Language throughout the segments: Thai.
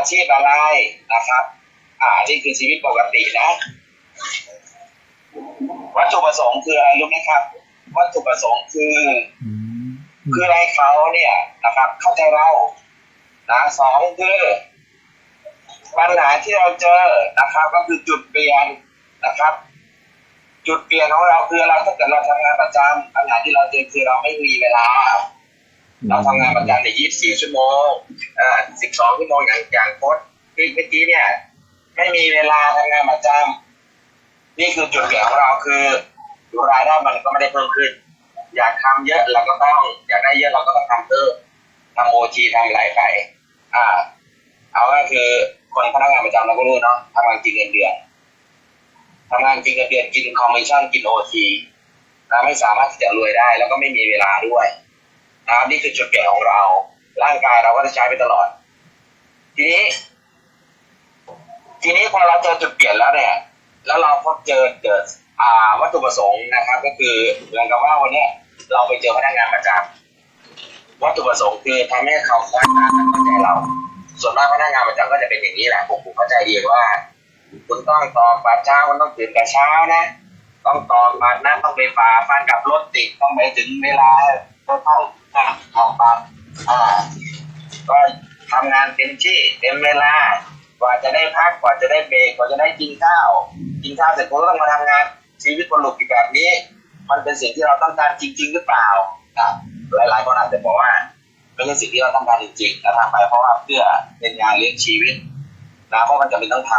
อาชีพอะไรนะครับ อ่า นี่คือชีวิตปกตินะ วัตถุประสงค์คืออะไรรู้ไหมครับ วัตถุประสงค์คืออืมคือให้เขาเนี่ยนะครับ เข้าใจเรานะสองคือปัญหาที่เราเจอนะครับ ก็คือจุดเปลี่ยนนะครับ จุดเปลี่ยนของเราคืออะไรถ้าเกิดเราทำงานประจำปัญหาที่เราเจอคือเราไม่มีเวลา เราทำงานประจำใน24 ชั่วโมงอ่า12 ชั่วโมงอย่างอย่างโค้ดที่เมื่อกี้เนี่ย ไม่มีเวลาทำงานประจำนี่คือจุดเปลี่ยนของเราคือรายได้มันก็ไม่ได้เพิ่มขึ้น อยากทำเยอะเราก็ต้อง อยากได้เยอะเราก็ต้องทำเพิ่มทำโอทีทำหลายไปอ่า เอาก็คือคนพนักงานประจำเราก็รู้เนาะทำงานจริงเงินเดือนทำงานจริงเงินเดือนกินคอมมิชชั่นกินโอทีนะไม่สามารถที่จะรวยได้ แล้วก็ไม่มีเวลาด้วย นะครับนี่คือจุดเปลี่ยนของเรา ร่างกายเราก็จะใช้ไปตลอด ทีนี้ ทีนี้พอเราเจอจุดเปลี่ยนแล้วเนี่ย แล้วเราพบเจอเกิดอ่าวัตถุประสงค์นะครับ ก็คือเหมือนกับว่าวันนี้เราไปเจอพนักงานประจำวัตถุประสงค์คือทำให้เขาคว้าตาเข้าใจเรา ส่วนมากพนักงานประจำก็จะเป็นอย่างนี้แหละผมผมเข้าใจดีว่า คุณต้องตอกบัตรเช้าคุณต้องตื่นแต่เช้านะต้องตอกบัตรนะต้องไปฝ่าฟันกับรถติดต้องไปถึงเวลา ก็ต้องออกบัตรอ่าก็ทำงานเต็มที่เต็มเวลากว่าจะได้พักกว่าจะได้เบรกกว่าจะได้กินข้าว กินข้าวเสร็จก็ต้องมาทำงานชีวิตบนหลุกอีกแบบนี้ มันเป็นสิ่งที่เราต้องการจริง ๆ หรือเปล่าอะหลายๆคนอาจจะบอกว่าไม่ใช่สิ่งที่เราต้องการจริงๆแต่ทำไปเพราะว่าเพื่อเป็นงานเลี้ยงชีวิตนะเพราะมันจะเป็นต้องท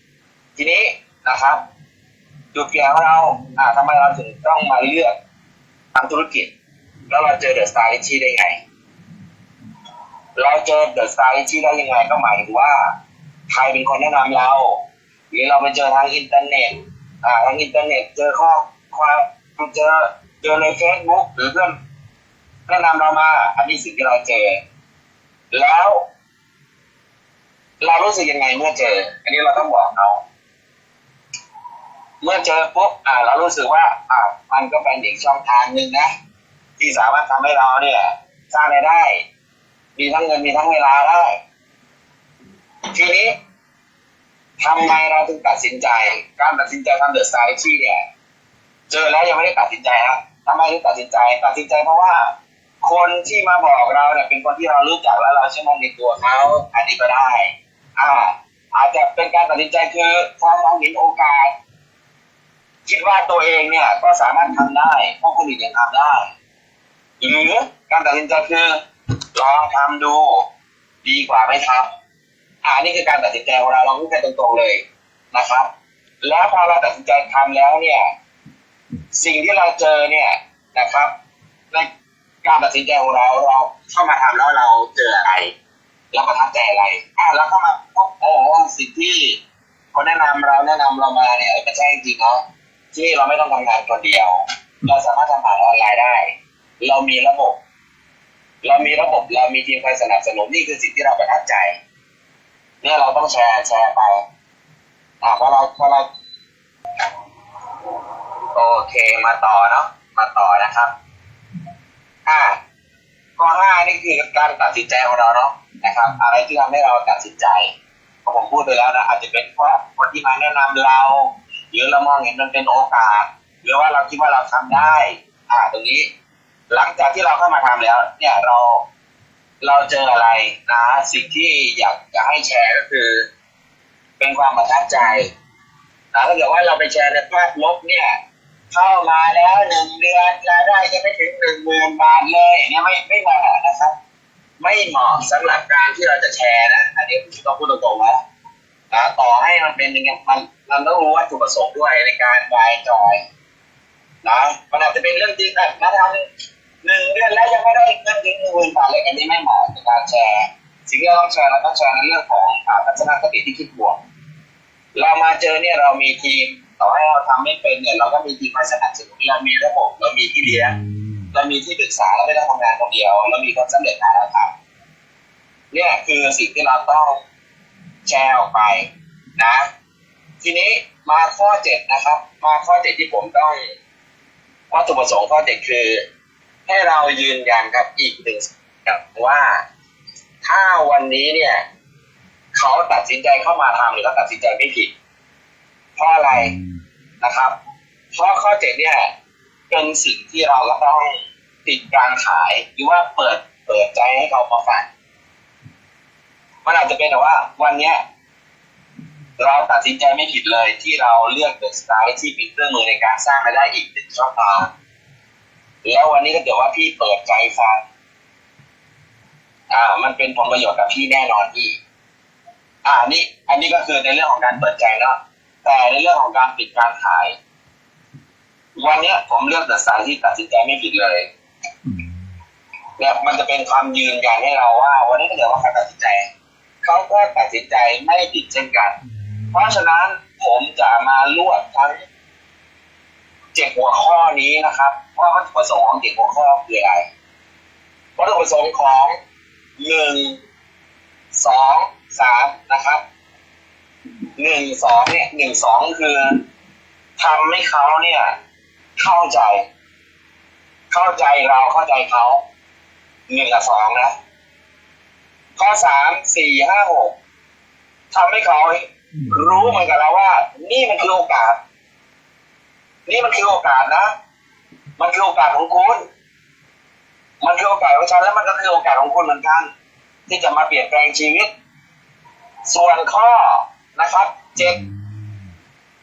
ำทีนี้นะครับจุดเปลี่ยนของเราอ่าทำไมเราถึงต้องมาเลือกทำธุรกิจ แล้วเราเจอเดอะสตาร์ที่ได้ไง เราเจอเดอะสตาร์ที่ได้ยังไงก็หมายถึงว่าใครเป็นคนแนะนำเรา หรือเราไปเจอทางอินเทอร์เน็ตอ่าทางอินเทอร์เน็ต เจอข้อความเจอเจอในเฟซบุ๊กหรือเพื่อนแนะนำเรามา อันนี้สิ่งที่เราเจอ แล้ว เรารู้สึกยังไงเมื่อเจอ อันนี้เราต้องบอกเขาเมื่อเจอปุ๊บอ่า เรารู้สึกว่า อ่า มันก็เป็นอีกช่องทางหนึ่งนะ ที่สามารถทำให้เราเนี่ย สร้างรายได้ มีทั้งเงินมีทั้งเวลาได้ ทีนี้ทำไมเราถึงตัดสินใจ การตัดสินใจทำเดอะสไตล์ที่เนี่ยเจอแล้วยังไม่ได้ตัดสินใจครับทำไมถึงตัดสินใจ ตัดสินใจเพราะว่า คนที่มาบอกเราเนี่ยเป็นคนที่เรารู้จักแล้วเราเชื่อมั่นในตัวเขาอันนี้ก็ได้ อ่า อาจจะเป็นการตัดสินใจคือความมองเห็นโอกาส คิดว่าตัวเองเนี่ยก็สามารถทำได้เพราะคนอื่นยังทำได้ หรือการตัดสินใจคือลองทำดู ดีกว่าไหม่ทำอ่านี่คือการตัดสินใจของเราเราพูดกันตรงๆเลยนะครับ แล้วพอเราตัดสินใจทำแล้วเนี่ย สิ่งที่เราเจอเนี่ยนะครับในการตัดสินใจของเราเราเข้ามาทำแล้วเราเจออะไรเราประทับใจอะไรอ่าแล้วเข้ามาพบโอ้สิ่งที่คนแนะนำเราแนะนำเรามาเนี่ยเออก็ใช่จริงเนาะที่เราไม่ต้องทำงานคนเดียว เราสามารถทำผ่านออนไลน์ได้ เรามีระบบ เรามีระบบ เรามีทีมคอยสนับสนุนนี่คือสิ่งที่เราประทับใจ เนี่ยเราต้องแชร์แชร์ไปอ่าเพราะเราเพราะเราโอเคมาต่อเนาะมาต่อนะครับอ่าข้อห้านี่คือการตัดสินใจของเราเนาะนะครับ อะไรที่ทำให้เราตัดสินใจผมพูดไปแล้วนะอาจจะเป็นเพราะคนที่มาแนะนำเราหรือเรามองเห็นมันเป็นโอกาส หรือว่าเราคิดว่าเราทำได้ อ่า ตรงนี้ หลังจากที่เราเข้ามาทำแล้ว เนี่ยเราเราเจออะไรนะสิ่งที่อยากจะให้แชร์ก็คือ เป็นความประทับใจนะถ้าเกิดว่าเราไปแชร์ในภาพลบเนี่ย เข้ามาแล้วหนึ่งเดือนรายได้ยังไม่ถึงหนึ่งหมื่นบาทเลยเนี่ยไม่ไม่เหมาะนะครับ ไม่เหมาะสำหรับการที่เราจะแชร์นะอันนี้ต้องพูดตรงๆนะนะต่อให้มันเป็นยังไงมันมันต้องรู้วัตถุประสงค์ด้วยในการวายจอยนะมันอาจจะเป็นเรื่องจริงแบบนะทำ หนึ่งเดือนแล้วยังไม่ได้เงินถึงหนึ่งหมื่นบาทเลยอันนี้ไม่เหมาะในการแชร์ สิ่งที่เราต้องแชร์เราต้องแชร์ในเรื่องของอ่าทัศนคติที่คิดบวก เรามาเจอเนี่ยเรามีทีมต่อให้เราทำไม่เป็นเนี่ยเราก็มีทีมมาสนับสนุนเรามีระบบเรามีที่เลี้ยงเรามีที่ปรึกษาเราไม่ได้ทำงานคนเดียวเรามีคนสำเร็จมาแล้วครับเนี่ยคือสิ่งที่เราต้องแชร์ออกไปนะ ทีนี้มาข้อเจ็ดนะครับ มาข้อเจ็ดที่ผมต้องวัตถุประสงค์ข้อเจ็ดคือ ให้เรายืนยันครับอีกหนึ่งอย่างว่าถ้าวันนี้เนี่ยเขาตัดสินใจเข้ามาทำหรือเขาตัดสินใจไม่ผิด เพราะอะไรนะครับ เพราะข้อเจ็ดเนี่ยเป็นสิ่งที่เราก็ต้องติดการขายหรือว่าเปิดเปิดใจให้เขามาฟังมันอาจจะเป็นแบบว่า วันเนี้ยเราตัดสินใจไม่ผิดเลยที่เราเลือกเดอะสไตล์ที่เป็นเครื่องมือในการสร้างรายได้อีกหนึ่งช่องทาง แล้ววันนี้ก็เกิดว่าพี่เปิดใจฟังอ่า มันเป็นผลประโยชน์กับพี่แน่นอนพี่ อ่านี่อันนี้ก็คือในเรื่องของการเปิดใจเนาะแต่ในเรื่องของการปิดการขาย วันเนี้ยผมเลือกเดอะสไตล์ที่ตัดสินใจไม่ผิดเลยเนี่ยมันจะเป็นความยืนยันให้เราว่า วันนี้ก็เดี๋ยวว่าเขาตัดสินใจเขาก็ตัดสินใจไม่ผิดเช่นกัน เพราะฉะนั้นผมจะมารวบทั้ง เจ็ดหัวข้อนี้นะครับว่าวัตถุประสงค์ของเจ็ดหัวข้อคืออะไรวัตถุประสงค์ของหนึ่งสองสามนะครับหนึ่งสองเนี่ยหนึ่งสองคือทำให้เขาเนี่ย เข้าใจ เข้าใจเราเข้าใจเขาหนึ่งกับสองนะ ข้อสามสี่ห้าหกทำให้เขารู้เหมือนกับเราว่า นี่มันคือโอกาส นี่มันคือโอกาสนะ มันคือโอกาสของคุณ มันคือโอกาสของฉันแล้วมันก็คือโอกาสของคุณเหมือนกัน ที่จะมาเปลี่ยนแปลงชีวิต ส่วนข้อนะครับเจ็ด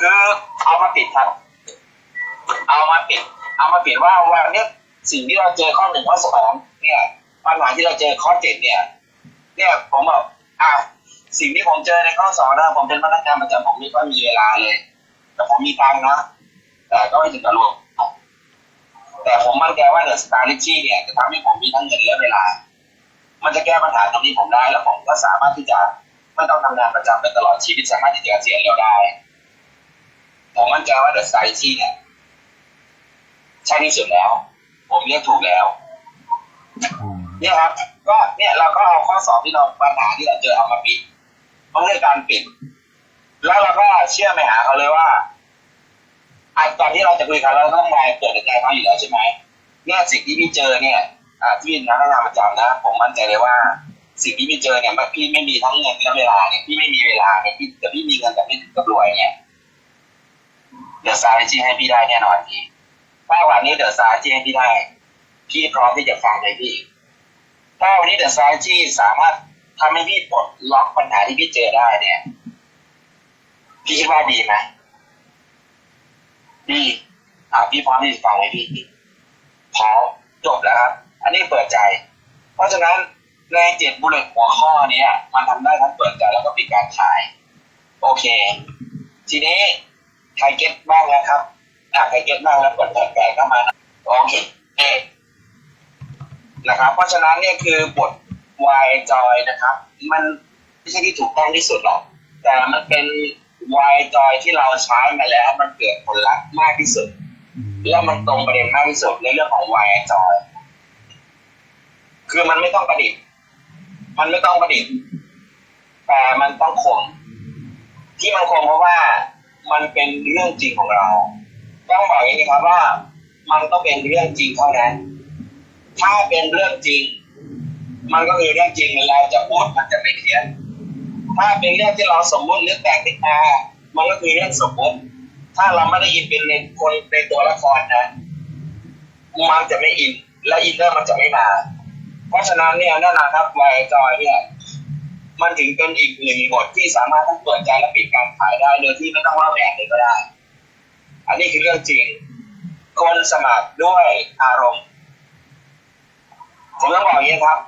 คือเอามาปิดครับ เอามาปิด เอามาปิดว่าวันนี้สิ่งที่เราเจอข้อหนึ่งข้อสองเนี่ยปัญหาที่เราเจอข้อเจ็ดเนี่ย เนี่ยผมบอกอะสิ่งที่ผมเจอในข้อสองนะผมเป็นพนักงานประจำผมไม่ค่อยมีเวลาเลย แต่ผมมีตังค์นะ แต่ก็ไม่ถึงกับรวมแต่ผมมั่นใจว่าเดอะสตาร์ลิชี่เนี่ยจะทำให้ผมมีทั้งเงินและเวลา มันจะแก้ปัญหาตรงนี้ผมได้แล้วผมก็สามารถที่จะไม่ต้องทำงานประจำไปตลอดชีวิตสามารถที่จะเกษียณเร็วได้ ผมมั่นใจว่าเดอะสตาร์ลิชี่เนี่ยใช่ที่สุดแล้ว ผมเลือกถูกแล้วเนี่ยครับ ก็เนี่ยเราก็เอาข้อสอบที่เราปัญหาที่เราเจอเอามาปิดต้องเรื่องการปิด แล้วเราก็เชื่อไปหาเขาเลยว่า อันตอนที่เราจะคุยกันเราต้องมาเปิดใจเขาอยู่แล้วใช่ไหมเนี่ยสิ่งที่พี่เจอเนี่ยที่เป็นนักงานประจำนะ ผมมั่นใจเลยว่า สิ่งที่พี่เจอเนี่ยมันพี่ไม่มีทั้งเงินและเวลาเนี่ยพี่ไม่มีเวลาเนี่ยพี่แต่พี่มีเงินแต่ไม่ถึงกับรวยเนี่ยเดี๋ยวซาร์จีให้พี่ได้แน่นอนพี่ถ้าวันนี้เดี๋ยวซาร์จีให้พี่ได้พี่พร้อมที่จะฟังเลยพี่ถ้าวันนี้เดอะซาจีสามารถทำให้พี่ปลดล็อกปัญหาที่พี่เจอได้เนี่ยพี่คิดว่าดีไหม ดีอ่าพี่พร้อมที่จะฟังไหมพี่พร้อมจบแล้วครับ อันนี้เปิดใจ เพราะฉะนั้นในเจ็ดบุลเลตหัวข้อเนี้ย มันทำได้ทั้งเปิดใจแล้วก็ปิดการขาย โอเค ทีนี้ใครเก็ตบ้างแล้วครับอ่าใครเก็ตบ้างแล้วกดแปลกๆเข้ามานะโอเคนะครับ เพราะฉะนั้นเนี่ยคือบท y joy นะครับ มันไม่ใช่ที่ถูกต้องที่สุดหรอก แต่มันเป็น y joy ที่เราใช้มาแล้วมันเกิดผลลัพธ์มากที่สุด แล้วมันตรงประเด็นมากที่สุดในเรื่องของ y joy คือมันไม่ต้องประดิษฐ์ มันไม่ต้องประดิษฐ์ แต่มันต้องคม ที่มันคมเพราะว่ามันเป็นเรื่องจริงของเรา ต้องบอกอย่างนี้ครับว่า มันต้องเป็นเรื่องจริงเท่านั้น ถ้าเป็นเรื่องจริง มันก็คือเรื่องจริงเราจะพูดมันจะไม่เขียน ถ้าเป็นเรื่องที่เราสมมติหรือแต่งขึ้นมามันก็คือเรื่องสมมติ ถ้าเราไม่ได้อินเป็นในคนในตัวละครนะมันจะไม่อิน และอินเนอร์มันจะไม่มา เพราะฉะนั้นเนี่ยแน่นอนครับไวยจอยเนี่ยมันถึงเป็นอีกหนึ่งบทที่สามารถทั้งเปิดใจและปิดการขายได้โดยที่ไม่ต้องว่าแบบเลยก็ได้ อันนี้คือเรื่องจริง คนสมัครด้วยอารมณ์ ผมต้องบอกอย่างนี้ครับ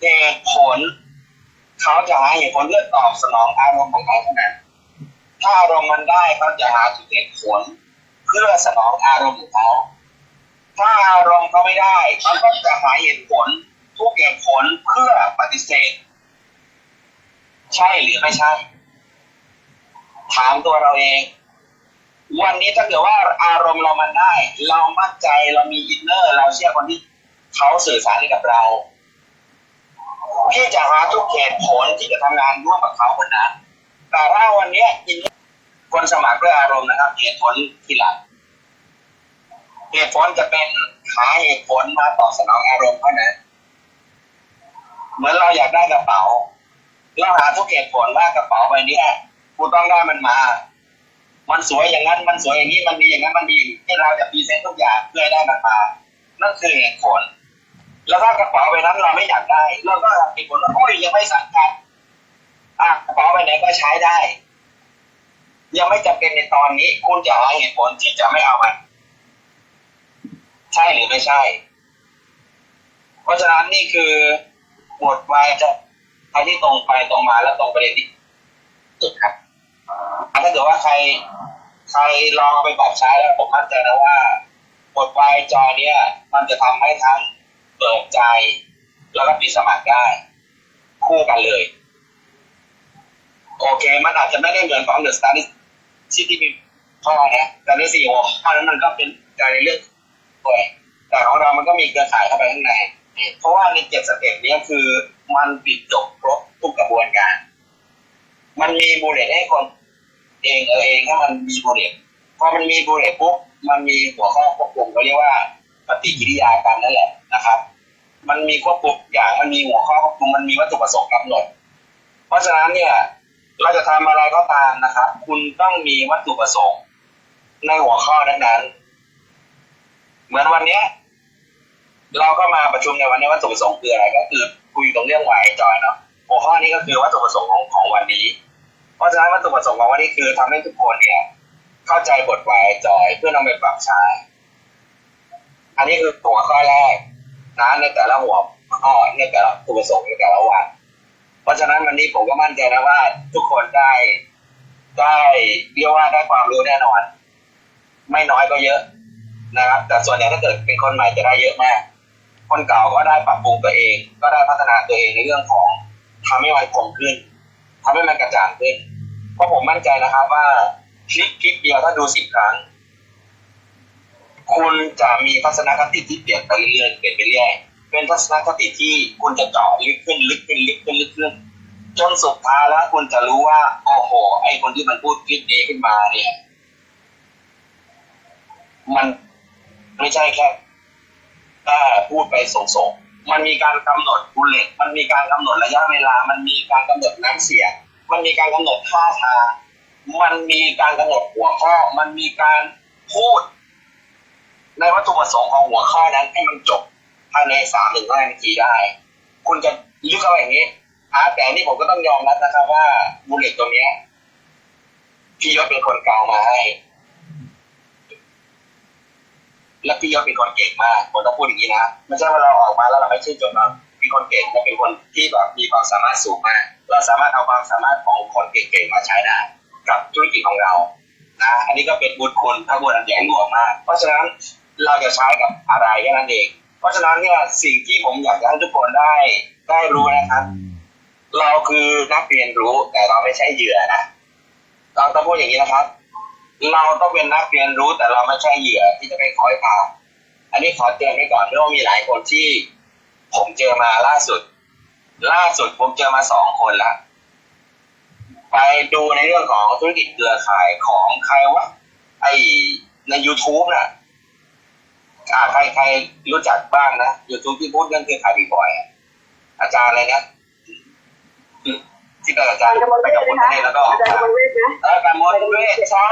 เหตุผล เขาจะหาเหตุผลเพื่อตอบสนองอารมณ์ของเขาเท่านั้นถ้าอารมณ์มันได้เขาจะหาทุกเหตุผลเพื่อสนองอารมณ์ของเขาถ้าอารมณ์เขาไม่ได้เขาก็จะหาเหตุผลทุกเหตุผลเพื่อปฏิเสธ ใช่หรือไม่ใช่ ถามตัวเราเอง วันนี้ถ้าเกิดว่าอารมณ์เรามันได้ เรามั่นใจเรามีอินเนอร์ เราเชื่อคนที่เขาสื่อสารกับเรา พี่จะหาทุกเหตุผลที่จะทำงานร่วมกับเขาคนนั้น แต่ถ้าวันนี้อินคนสมัครด้วยอารมณ์นะครับ เหตุผลทีหลังเหตุผลจะเป็นหาเหตุผลมาตอบสนองอารมณ์เท่านั้นเหมือนเราอยากได้กระเป๋าเราหาทุกเหตุผลว่ากระเป๋าใบนี้กูต้องได้มันมา มันสวยอย่างนั้น มันสวยอย่างนี้ มันดีอย่างนั้น มันดีอย่างนี้ที่เราจะพรีเซนต์ทุกอย่างเพื่อได้มันมา นั่นคือเหตุผล แล้วถ้ากระเป๋าใบนั้นเราไม่อยากได้เราก็หาเหตุผลว่าโอ้ยยังไม่สั่งกันอะกระเป๋าใบไหนก็ใช้ได้ ยังไม่จำเป็นในตอนนี้ คุณจะหาเหตุผลที่จะไม่เอามันใช่หรือไม่ใช่ เพราะฉะนั้นนี่คือบทวายจะใครที่ตรงไปตรงมาและตรงประเด็นที่สุดครับถ้าเกิดว่าใครใครลองไปปรับใช้แล้วผมมั่นใจนะว่าบทวายจอเนี้ยมันจะทำให้ทั้ง เปิดใจ แล้วก็ปิดสมัครได้ คู่กันเลย โอเค มันอาจจะไม่ได้เหมือนของเดอะสตาร์ที่ที่มีข้อนะแต่ในสี่หัวข้อนั้นมันก็เป็นการในเรื่องด้วยแต่ของเรามันก็มีเครือข่ายเข้าไปข้างใน เพราะว่าในเจ็ดสเต็ปนี้คือมันปิดจบครบทุกกระบวนการ มันมีบูเลตให้คนเองเออเองถ้ามันมีบูเลตพอมันมีบูเลตปุ๊บมันมีหัวข้อควบคุมเขาเรียกว่า ปฏิกิริยากันนั่นแหละนะครับ มันมีควบคุมอย่างมันมีหัวข้อควบคุมมันมีวัตถุประสงค์กำหนด เพราะฉะนั้นเนี่ยเราจะทำอะไรก็ตามนะครับ คุณต้องมีวัตถุประสงค์ในหัวข้อนั้นๆเหมือนวันเนี้ยเราก็มาประชุมในวันนี้วัตถุประสงค์คืออะไรก็คือคุยตรงเรื่องวายจอยเนาะหัวข้อนี้ก็คือวัตถุประสงค์ของของวันนี้ เพราะฉะนั้นวัตถุประสงค์ของวันนี้คือทำให้ทุกคนเนี่ย เข้าใจบทวายจอยเพื่อนำไปปรับใช้ อันนี้คือหัวข้อแรกนะในแต่ละหัวข้อในแต่ละวัตถุปรงในแต่ละวัน เพราะฉะนั้นวันนี้ผมก็มั่นใจนะว่า ทุกคนได้ได้เรียกว่าได้ความรู้แน่นอน ไม่น้อยก็เยอะนะครับแต่ส่วนใหญ่ถ้าเกิดเป็นคนใหม่จะได้เยอะมาก คนเก่าก็ได้ปรับปรุงตัวเอง ก็ได้พัฒนาตัวเองในเรื่องของทำให้มันคมขึ้นทำให้มันกระจ่างขึ้น เพราะผมมั่นใจนะครับว่าคลิปคลิปเดียวถ้าดูสิบครั้ง คุณจะมีทัศนคติที่เปลี่ยนไปเรื่อยๆเปลี่ยนไปเรื่อยเป็นทัศนคติที่คุณจะเจาะลึกขึ้นลึกขึ้นลึกขึ้นลึกขึ้นจนสุดท้ายแล้วคุณจะรู้ว่าโอ้โห ไอคนที่มันพูดคลิปนี้ขึ้นมาเนี่ย มันไม่ใช่แค่แค่พูดไปส่งๆมันมีการกำหนดบุลเลตมันมีการกำหนดระยะเวลา มันมีการกำหนดน้ำเสียงมันมีการกำหนดท่าทาง มันมีการกำหนดหัวข้อ มันมีการพูด ในวัตถุประสงค์ของหัวข้อนั้นให้มันจบภายในสามถึงห้านาทีได้ คุณจะลึกเข้าไปอย่างนี้อะแต่นี่ผมก็ต้องยอมรับนะครับ ว่าบุลเลตตัวเนี้ยพี่ยศเป็นคนกลางมาให้ และพี่ยศเป็นคนเก่งมากผมต้องพูดอย่างนี้นะไม่ใช่ว่าเราออกมาแล้วเราไม่ใชื่นเราเป็นคนเก่งเราเป็นคนที่แบบมีความสามารถสูงมาก เราสามารถเอาความสามารถของคนเก่งๆมาใช้ได้กับธุรกิจของเรานะ อันนี้ก็เป็นบุญคุณพระบุญอันใหญ่หลวงมาก เพราะฉะนั้น เราจะใช้กับอะไรแค่นั้นเอง เพราะฉะนั้นเนี่ยสิ่งที่ผมอยากจะให้ทุกคนได้ได้รู้นะครับ เราคือนักเรียนรู้แต่เราไม่ใช่เหยื่อนะเราต้องพูดอย่างนี้นะครับ เราต้องเป็นนักเรียนรู้แต่เราไม่ใช่เหยื่อที่จะไปคอยทาอันนี้ขอเตือนไว้ก่อนเพราะว่ามีหลายคนที่ ผมเจอมาล่าสุด ล่าสุดผมเจอมาสองคนละไปดูในเรื่องของธุรกิจเครือข่ายของใครวะไอใน YouTube น่ะ อ่าใครใครรู้จักบ้างนะ YouTube ที่พูดเรื่องเครือข่ายบ่อยๆอะอาจารย์อะไรนะอืมที่เป็นอาจารย์ไปกับคนนี้แล้วก็อาจารย์กมลเวทนะเออการมดเวทใช่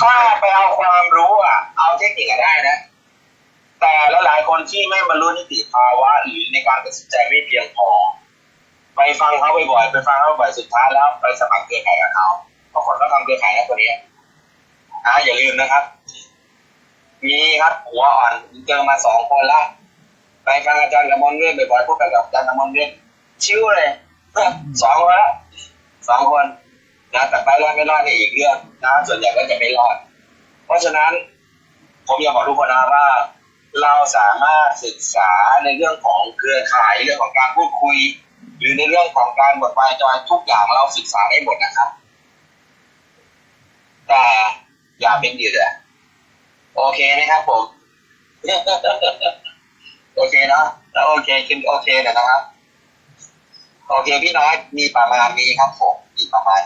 ถ้าไปเอาความรู้อะ เอาเทคนิคอะได้นะ แต่ละหลายคนที่ไม่บรรลุนิติภาวะหรือในการตัดสินใจไม่เพียงพอ ไปฟังเขาบ่อยๆไปฟังเขาบ่อยสุดท้ายแล้วไปสมัครเครือข่ายกับเขาบางคนก็ทำเครือข่ายนะคนนี้อ่าอย่าลืมนะครับ มีครับหัวอ่อนเจอมาสองคนละไปฟังอาจารย์กมลเวทบ่อยๆพูดไปกับอาจารย์กมลเวทชิวเลยสองคนละสองคนนะแต่ไปรอดไม่รอดในอีกเรื่องนะส่วนใหญ่ก็จะไม่รอด เพราะฉะนั้น ผมอยากบอกทุกคนนะว่า เราสามารถศึกษาในเรื่องของเครือข่ายเรื่องของการพูดคุย หรือในเรื่องของการบทบายจอยทุกอย่างเราศึกษาได้หมดนะครับ แต่อย่าเป็นเหยื่อ โอเคไหมครับผม โอเคเนาะแล้วโอเคขึ้นโอเคเน่อยนะครับ โอเคพี่น้อยมีประมาณนี้ครับผม มีประมาณ